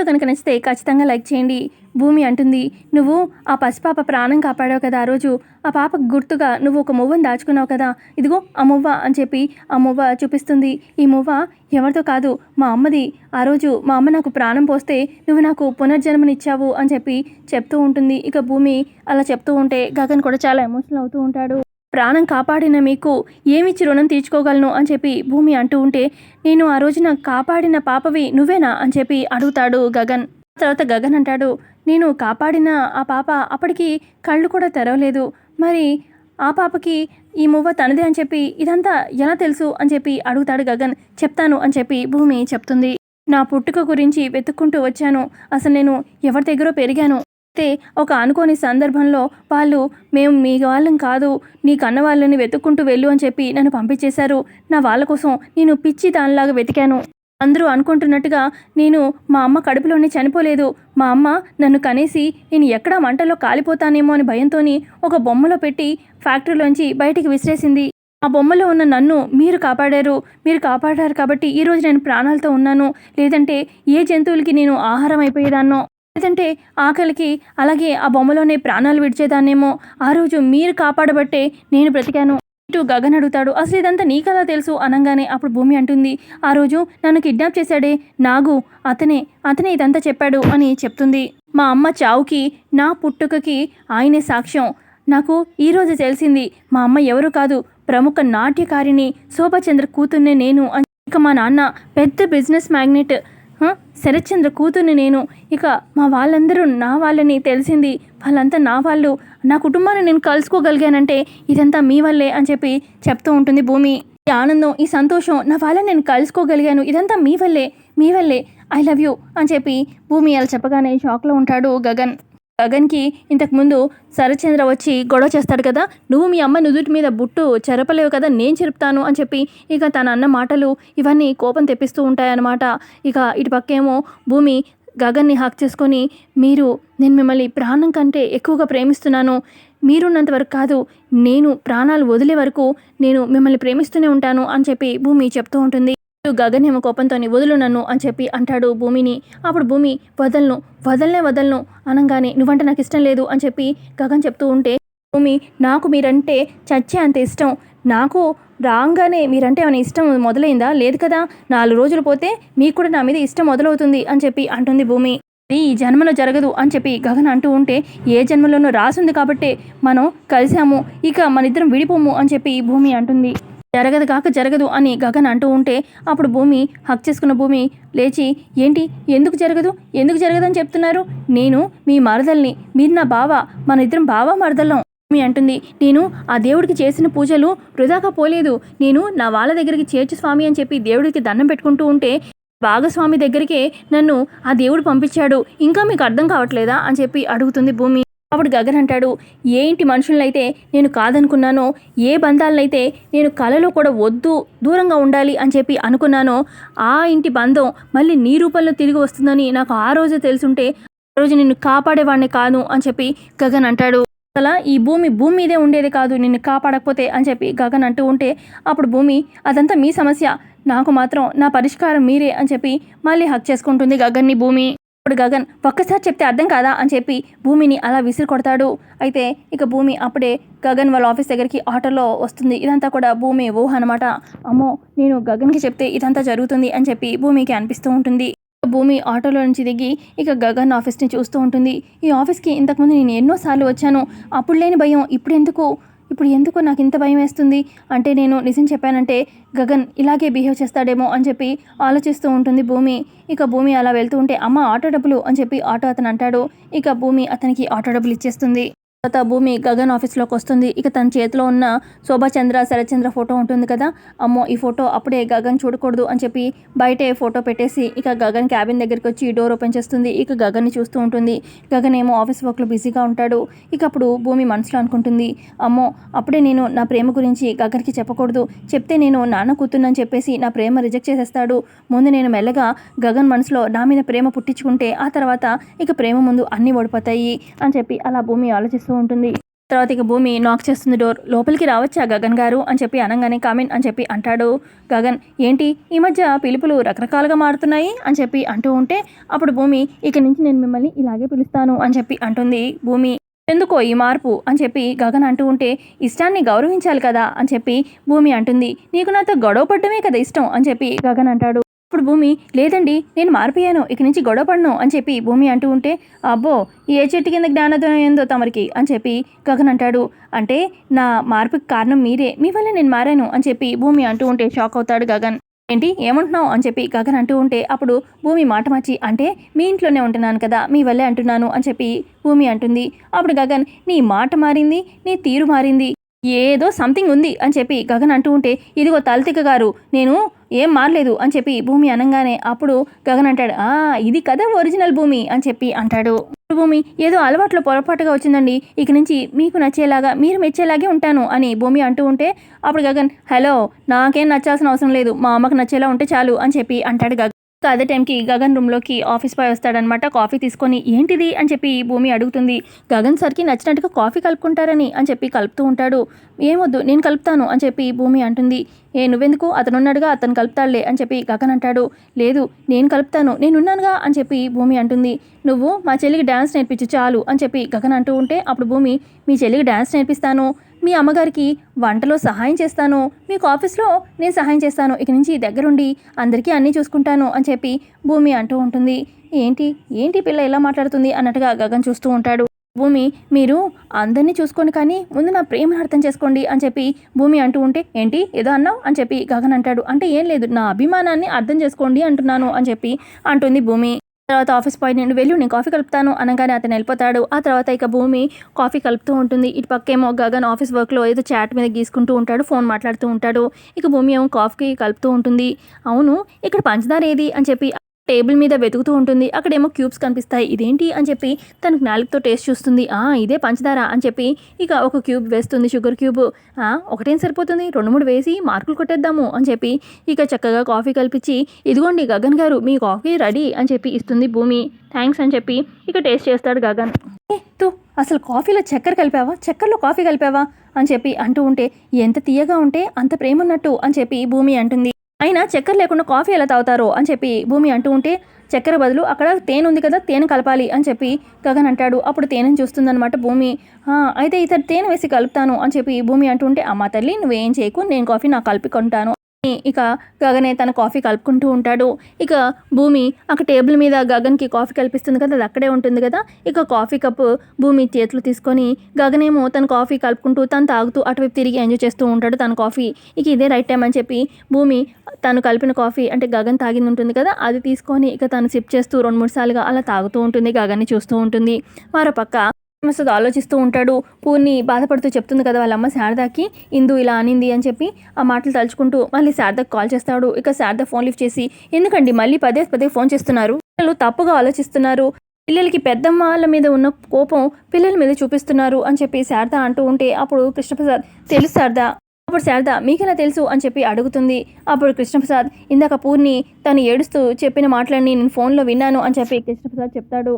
Video కనుక నచ్చితే ఖచ్చితంగా లైక్ చేయండి. భూమి అంటుంది నువ్వు ఆ పసిపాప ప్రాణం కాపాడావు కదా ఆ రోజు. ఆ పాపకు గుర్తుగా నువ్వు ఒక మువ్వను దాచుకున్నావు కదా. ఇదిగో ఆ మువ్వ అని చెప్పి ఆ మువ్వ చూపిస్తుంది. ఈ మువ్వ ఎవరితో కాదు మా అమ్మది. ఆ రోజు మా అమ్మ నాకు ప్రాణం పోస్తే నువ్వు నాకు పునర్జన్మనిచ్చావు అని చెప్పి చెప్తూ ఉంటుంది. ఇక భూమి అలా చెప్తూ ఉంటే గగన్ కూడా చాలా ఎమోషనల్ అవుతూ ఉంటాడు. ప్రాణం కాపాడిన మీకు ఏమిచ్చి రుణం తీర్చుకోగలను అని చెప్పి భూమి అంటూ ఉంటే నేను ఆ రోజున కాపాడిన పాపవి నువ్వేనా అని చెప్పి అడుగుతాడు గగన్. తర్వాత గగన్ అంటాడు నేను కాపాడిన ఆ పాప అప్పటికి కళ్ళు కూడా తెరవలేదు. మరి ఆ పాపకి ఈ మువ్వ తనదే అని చెప్పి ఇదంతా ఎలా తెలుసు అని చెప్పి అడుగుతాడు గగన్. చెప్తాను అని చెప్పి భూమి చెప్తుంది. నా పుట్టుక గురించి వెతుక్కుంటూ వచ్చాను. అసలు నేను ఎవరి దగ్గర పెరిగాను. అయితే ఒక అనుకోని సందర్భంలో వాళ్ళు మేము మీ వాళ్ళం కాదు నీ కన్న వాళ్ళని వెతుక్కుంటూ వెళ్ళు అని చెప్పి నన్ను పంపించేశారు. నా వాళ్ళ కోసం నేను పిచ్చి దానిలాగా వెతికాను. అందరూ అనుకుంటున్నట్టుగా నేను మా అమ్మ కడుపులోనే చనిపోలేదు. మా అమ్మ నన్ను కనేసి నేను ఎక్కడ మంటలో కాలిపోతానేమో అని భయంతోని ఒక బొమ్మలో పెట్టి ఫ్యాక్టరీలోంచి బయటికి విసిరేసింది. ఆ బొమ్మలో ఉన్న నన్ను మీరు కాపాడారు మీరు కాపాడారు కాబట్టి ఈరోజు నేను ప్రాణాలతో ఉన్నాను. లేదంటే ఏ జంతువులకి నేను ఆహారం అయిపోయేదాన్నో? లేదంటే ఆకలికి అలాగే ఆ బొమ్మలోనే ప్రాణాలు విడిచేదాన్నేమో. ఆ రోజు మీరు కాపాడబట్టే నేను బ్రతికాను. ఇటు గగన్ అడుగుతాడు అసలు ఇదంతా నీకలా తెలుసు? అనగానే అప్పుడు భూమి అంటుంది ఆ రోజు నన్ను కిడ్నాప్ చేశాడే నాగు. అతనే అతనే ఇదంతా చెప్పాడు అని చెప్తుంది. మా అమ్మ చావుకి నా పుట్టుకకి ఆయనే సాక్ష్యం. నాకు ఈరోజు తెలిసింది మా అమ్మ ఎవరు కాదు ప్రముఖ నాట్యకారిణి శోభచంద్ర కూతుర్నే నేను అని. ఇక మా నాన్న పెద్ద బిజినెస్ మ్యాగ్నెట్. శరత్చంద్ర కూతుర్ని నేను. ఇక మా వాళ్ళందరూ నా వాళ్ళని తెలిసింది. వాళ్ళంతా నా వాళ్ళు. నా కుటుంబాన్ని నేను కలుసుకోగలిగానంటే ఇదంతా మీ వల్లే అని చెప్పి చెప్తూ ఉంటుంది భూమి. ఈ ఆనందం ఈ సంతోషం నా వాళ్ళని నేను కలుసుకోగలిగాను. ఇదంతా మీ వల్లే మీ వల్లే. ఐ లవ్ యూ అని చెప్పి భూమి అలా చెప్పగానే షాక్లో ఉంటాడు గగన్. గగన్కి ఇంతకుముందు శరచంద్ర వచ్చి గొడవ చేస్తాడు కదా నువ్వు మీ అమ్మ నుదుటి మీద బుట్టు చెరపలేవు కదా నేను చెరుపుతాను అని చెప్పి ఇక తన అన్న మాటలు ఇవన్నీ కోపం తెప్పిస్తూ ఉంటాయన్నమాట. ఇక ఇటు పక్కేమో భూమి గగన్ని హాక్ చేసుకొని మీరు నేను మిమ్మల్ని ప్రాణం కంటే ఎక్కువగా ప్రేమిస్తున్నాను మీరున్నంత వరకు కాదు నేను ప్రాణాలు వదిలే వరకు నేను మిమ్మల్ని ప్రేమిస్తూనే ఉంటాను అని చెప్పి భూమి చెప్తూ ఉంటుంది. గగన్ ఏమో కోపంతో వదులు నన్ను అని చెప్పి అంటాడు భూమిని. అప్పుడు భూమి వదలను వదలనే వదలను అనగానే నువ్వంటే నాకు ఇష్టం లేదు అని చెప్పి గగన్ చెప్తూ ఉంటే భూమి నాకు మీరంటే చచ్చే అంత ఇష్టం. నాకు రాగానే మీరంటే ఏమైనా ఇష్టం మొదలైందా? లేదు కదా. నాలుగు రోజులు పోతే మీకు కూడా నా మీద ఇష్టం మొదలవుతుంది అని చెప్పి అంటుంది భూమి. ఈ జన్మలో జరగదు అని చెప్పి గగన్ అంటూ ఉంటే ఏ జన్మలోనూ రాసుంది కాబట్టే మనం కలిసాము ఇక మన ఇద్దరం విడిపోము అని చెప్పి భూమి అంటుంది. జరగదు కాక జరగదు అని గగన్ అంటూ ఉంటే అప్పుడు భూమి హక్ చేసుకున్న భూమి లేచి ఏంటి? ఎందుకు జరగదు? ఎందుకు జరగదని చెప్తున్నారు? నేను మీ మరదల్ని మీరు నా బావ మన ఇద్దరం బావ మరదలం భూమి అంటుంది. నేను ఆ దేవుడికి చేసిన పూజలు వృధాగా పోలేదు. నేను నా వాళ్ళ దగ్గరికి చేర్చు స్వామి అని చెప్పి దేవుడికి దండం పెట్టుకుంటూ ఉంటే భాగస్వామి దగ్గరికే నన్ను ఆ దేవుడు పంపించాడు. ఇంకా మీకు అర్థం కావట్లేదా? అని చెప్పి అడుగుతుంది భూమి. అప్పుడు గగన్ అంటాడు ఏ ఇంటి మనుషులనైతే నేను కాదనుకున్నానో ఏ బంధాలనైతే నేను కలలో కూడా వద్దు దూరంగా ఉండాలి అని చెప్పి అనుకున్నానో ఆ ఇంటి బంధం మళ్ళీ నీ రూపంలో తిరిగి వస్తుందని నాకు ఆ రోజే తెలుసుంటే ఆ రోజు నిన్ను కాపాడేవాడిని కాదు అని చెప్పి గగన్ అంటాడు. అసలు ఈ భూమి భూమి మీదే ఉండేది కాదు నిన్ను కాపాడకపోతే అని చెప్పి గగన్ అంటూ ఉంటే అప్పుడు భూమి అదంతా మీ సమస్య నాకు మాత్రం నా పరిష్కారం మీరే అని చెప్పి మళ్ళీ హక్ చేసుకుంటుంది గగన్ని భూమి. ఇప్పుడు గగన్ ఒక్కసారి చెప్తే అర్థం కాదా? అని చెప్పి భూమిని అలా విసిరి కొడతాడు అయితే ఇక భూమి అప్పుడే గగన్ వాళ్ళ ఆఫీస్ దగ్గరికి ఆటోలో వస్తుంది. ఇదంతా కూడా భూమి ఊహ అనమాట అమ్మో నేను గగన్కి చెప్తే ఇదంతా జరుగుతుంది అని చెప్పి భూమికి అనిపిస్తూ ఉంటుంది. భూమి ఆటోలో నుంచి దిగి ఇక గగన్ ఆఫీస్ని చూస్తూ ఉంటుంది. ఈ ఆఫీస్కి ఇంతకుముందు నేను ఎన్నోసార్లు వచ్చాను. అప్పుడు లేని భయం ఇప్పుడు ఎందుకు? ఇప్పుడు ఎందుకు నాకు ఇంత భయం వేస్తుంది? అంటే నేను నిజం చెప్పానంటే గగన్ ఇలాగే బిహేవ్ చేస్తాడేమో అని చెప్పి ఆలోచిస్తూ ఉంటుంది భూమి. ఇక భూమి అలా వెళ్తూ ఉంటే అమ్మ ఆటో డబ్బులు అని చెప్పి ఆటో అతను అంటాడు. ఇక భూమి అతనికి ఆటో డబ్బులు ఇచ్చేస్తుంది. తర్వాత భూమి గగన్ ఆఫీస్లోకి వస్తుంది. ఇక తన చేతిలో ఉన్న శోభాచంద్ర శరత్చంద్ర ఫోటో ఉంటుంది కదా? అమ్మో ఈ ఫోటో అప్పుడే గగన్ చూడకూడదు అని చెప్పి బయటే ఫోటో పెట్టేసి ఇక గగన్ క్యాబిన్ దగ్గరికి వచ్చి డోర్ ఓపెన్ చేస్తుంది. ఇక గగన్ని చూస్తూ ఉంటుంది. గగన్ ఏమో ఆఫీస్ వర్క్లో బిజీగా ఉంటాడు. ఇక అప్పుడు భూమి మనసులో అనుకుంటుంది. అమ్మో అప్పుడే నేను నా ప్రేమ గురించి గగన్కి చెప్పకూడదు. చెప్తే నేను నాన్న కూతున్నని చెప్పేసి నా ప్రేమ రిజెక్ట్ చేసేస్తాడు. ముందు నేను మెల్లగా గగన్ మనసులో నా మీద ప్రేమ పుట్టించుకుంటే ఆ తర్వాత ఇక ప్రేమ ముందు అన్నీ ఓడిపోతాయి అని చెప్పి అలా భూమి చేస్తూ ఉంటుంది. తర్వాత ఇక భూమి నాక్ చేస్తుంది డోర్ లోపలికి రావచ్చా గగన్ గారు? అని చెప్పి అనగానే కామిన్ అని చెప్పి అంటాడు గగన్. ఏంటి? ఈ మధ్య పిలుపులు రకరకాలుగా మారుతున్నాయి? అని చెప్పి అంటూ ఉంటే అప్పుడు భూమి ఇక నుంచి నేను మిమ్మల్ని ఇలాగే పిలుస్తాను అని చెప్పి అంటుంది భూమి. ఎందుకో ఈ మార్పు? అని చెప్పి గగన్ అంటూ ఉంటే ఇష్టాన్ని గౌరవించాలి కదా అని చెప్పి భూమి అంటుంది. నీకు నాతో గొడవ పడ్డమే కదా ఇష్టం అని చెప్పి గగన్ అంటాడు. ఇప్పుడు భూమి లేదండి నేను మారిపోయాను ఇక నుంచి గొడవ పడను అని చెప్పి భూమి అంటూ ఉంటే అబ్బో ఏ చెట్టు కింద జ్ఞానోదయం ఏందో తమరికి అని చెప్పి గగన్ అంటాడు. అంటే నా మార్పుకి కారణం మీరే మీ వల్ల నేను మారాను అని చెప్పి భూమి అంటూ ఉంటే షాక్ అవుతాడు గగన్. ఏంటి ఏమంటున్నావు అని చెప్పి గగన్ అంటూ ఉంటే అప్పుడు భూమి మాట మార్చి అంటే మీ ఇంట్లోనే ఉంటున్నాను కదా మీ వల్లే అంటున్నాను అని చెప్పి భూమి అంటుంది. అప్పుడు గగన్ నీ మాట మారింది నీ తీరు మారింది ఏదో సంథింగ్ ఉంది అని చెప్పి గగన్ అంటూ ఉంటే ఇదిగో తలతిక గారు నేను ఏం మారలేదు అని చెప్పి భూమి అనగానే అప్పుడు గగన్ అంటాడు ఆ ఇది కదా ఒరిజినల్ భూమి అని చెప్పి అంటాడు. భూమి ఏదో అలవాట్లో పొరపాటుగా వచ్చిందండి. ఇక నుంచి మీకు నచ్చేలాగా మీరు మెచ్చేలాగే ఉంటాను అని భూమి అంటూ ఉంటే అప్పుడు గగన్ హలో నాకేం నచ్చాల్సిన అవసరం లేదు. మా అమ్మకు నచ్చేలా ఉంటే చాలు అని చెప్పి అంటాడు గగన్. సో అదే టైంకి గగన్ రూమ్లోకి ఆఫీస్ బాయ్ వస్తాడనమాట. కాఫీ తీసుకొని ఏంటిది? అని చెప్పి భూమి అడుగుతుంది. గగన్ సార్కి నచ్చినట్టుగా కాఫీ కలుపుకుంటారని అని చెప్పి కలుపుతూ ఉంటాడు. ఏమొద్దు నేను కలుపుతాను అని చెప్పి భూమి అంటుంది. ఏ నువ్వెందుకు? అతనున్నాడుగా అతను కలుపుతాడులే అని చెప్పి గగన్ అంటాడు. లేదు నేను కలుపుతాను నేనున్నానుగా అని చెప్పి భూమి అంటుంది. నువ్వు మా చెల్లికి డ్యాన్స్ నేర్పించు చాలు అని చెప్పి గగన్ అంటూ ఉంటే అప్పుడు భూమి మీ చెల్లికి డ్యాన్స్ నేర్పిస్తాను మీ అమ్మగారికి వంటలో సహాయం చేస్తాను. మీకు ఆఫీస్లో నేను సహాయం చేస్తాను. ఇక నుంచి దగ్గరుండి అందరికీ అన్నీ చూసుకుంటాను అని చెప్పి భూమి అంటూ ఉంటుంది. ఏంటి? ఏంటి పిల్ల ఇలా మాట్లాడుతుంది అన్నట్టుగా గగన్ చూస్తూ ఉంటాడు. భూమి మీరు అందరినీ చూసుకోండి కానీ ముందు నా ప్రేమను అర్థం చేసుకోండి అని చెప్పి భూమి అంటూ ఉంటే ఏంటి? ఏదో అన్నావు? అని చెప్పి గగన్ అంటాడు. అంటే ఏం లేదు నా అభిమానాన్ని అర్థం చేసుకోండి అంటున్నాను అని చెప్పి అంటుంది భూమి. తర్వాత ఆఫీస్ బాయ్ నేను వెళ్ళి నేను కాఫీ కలుపుతాను అనగానే అతను వెళ్ళిపోతాడు. ఆ తర్వాత ఇక భూమి కాఫీ కలుపుతూ ఉంటుంది. ఇటు పక్కేమో గగన్ ఆఫీస్ వర్క్లో ఏదో చాట్ మీద గీసుకుంటూ ఉంటాడు ఫోన్ మాట్లాడుతూ ఉంటాడు. ఇక భూమి ఏమో కాఫీ కలుపుతూ ఉంటుంది. అవును ఇక్కడ పంచదార ఏది? అని చెప్పి టేబుల్ మీద వెతుకుతూ ఉంటుంది. అక్కడేమో క్యూబ్స్ కనిపిస్తాయి. ఇదేంటి అని చెప్పి తనకు నాలుగుతో టేస్ట్ చూస్తుంది. ఆ ఇదే పంచదార అని చెప్పి ఇక ఒక క్యూబ్ వేస్తుంది షుగర్ క్యూబ్. ఆ ఒకటేం సరిపోతుంది? రెండు మూడు వేసి మార్కులు కొట్టేద్దాము అని చెప్పి ఇక చక్కగా కాఫీ కల్పించి ఇదిగోండి గగన్ గారు మీ కాఫీ రెడీ అని చెప్పి ఇస్తుంది భూమి. థ్యాంక్స్ అని చెప్పి ఇక టేస్ట్ చేస్తాడు గగన్. తూ అసలు కాఫీలో చక్కెర కలిపావా? చక్కెరలో కాఫీ కలిపావా? అని చెప్పి అంటూ ఉంటే ఎంత తీయగా ఉంటే అంత ప్రేమ ఉన్నట్టు అని చెప్పి భూమి అంటుంది. అయినా చక్కెర లేకుండా కాఫీ ఎలా తాగుతారో అని చెప్పి భూమి అంటూ ఉంటే చక్కెర బదులు అక్కడ తేనె ఉంది కదా తేనె కలపాలి అని చెప్పి గగన్ అంటాడు. అప్పుడు తేనెని చూస్తుందనమాట భూమి. అయితే ఇతడు తేనె వేసి కలుపుతాను అని చెప్పి భూమి అంటూ ఉంటే అమ్మ తల్లి నువ్వేం చేయకు నేను కాఫీ నాకు కలిపి కొంటాను ఇక గగనే తన కాఫీ కలుపుకుంటూ ఉంటాడు. ఇక భూమి అక్కడ టేబుల్ మీద గగన్కి కాఫీ కల్పిస్తుంది కదా అది అక్కడే ఉంటుంది కదా. ఇక కాఫీ కప్పు భూమి చేతులు తీసుకొని గగనేమో తన కాఫీ కలుపుకుంటూ తను తాగుతూ అటువైపు తిరిగి ఎంజాయ్ చేస్తూ ఉంటాడు తన కాఫీ. ఇక ఇదే రైట్ టైం అని చెప్పి భూమి తను కలిపిన కాఫీ అంటే గగన్ తాగింది ఉంటుంది కదా అది తీసుకొని ఇక తను సిప్ చేస్తూ రెండు మూడు సార్లుగా అలా తాగుతూ ఉంటుంది గగన్ని చూస్తూ ఉంటుంది. మరో పక్క మస్తు ఆలోచిస్తూ ఉంటాడు. పూర్ణి బాధపడుతూ చెప్తుంది కదా వాళ్ళ అమ్మ శారదాకి ఇందు ఇలా అనింది అని చెప్పి ఆ మాటలు తలుచుకుంటూ మళ్ళీ శారదకు కాల్ చేస్తాడు. ఇక శారద ఫోన్ లిఫ్ట్ చేసి ఎందుకండి మళ్ళీ పదే పదే ఫోన్ చేస్తున్నారు? పిల్లలు తప్పుగా ఆలోచిస్తున్నారు. పిల్లలకి పెద్దమ్మ వాళ్ళ మీద ఉన్న కోపం పిల్లల మీద చూపిస్తున్నారు అని చెప్పి శారద అంటూ ఉంటే అప్పుడు కృష్ణప్రసాద్ తెలుసు శారద. అప్పుడు శారద మీకెలా తెలుసు? అని చెప్పి అడుగుతుంది. అప్పుడు కృష్ణప్రసాద్ ఇందాక పూర్ణి తను ఏడుస్తూ చెప్పిన మాటలన్నీ నేను ఫోన్లో విన్నాను అని చెప్పి కృష్ణప్రసాద్ చెప్తాడు.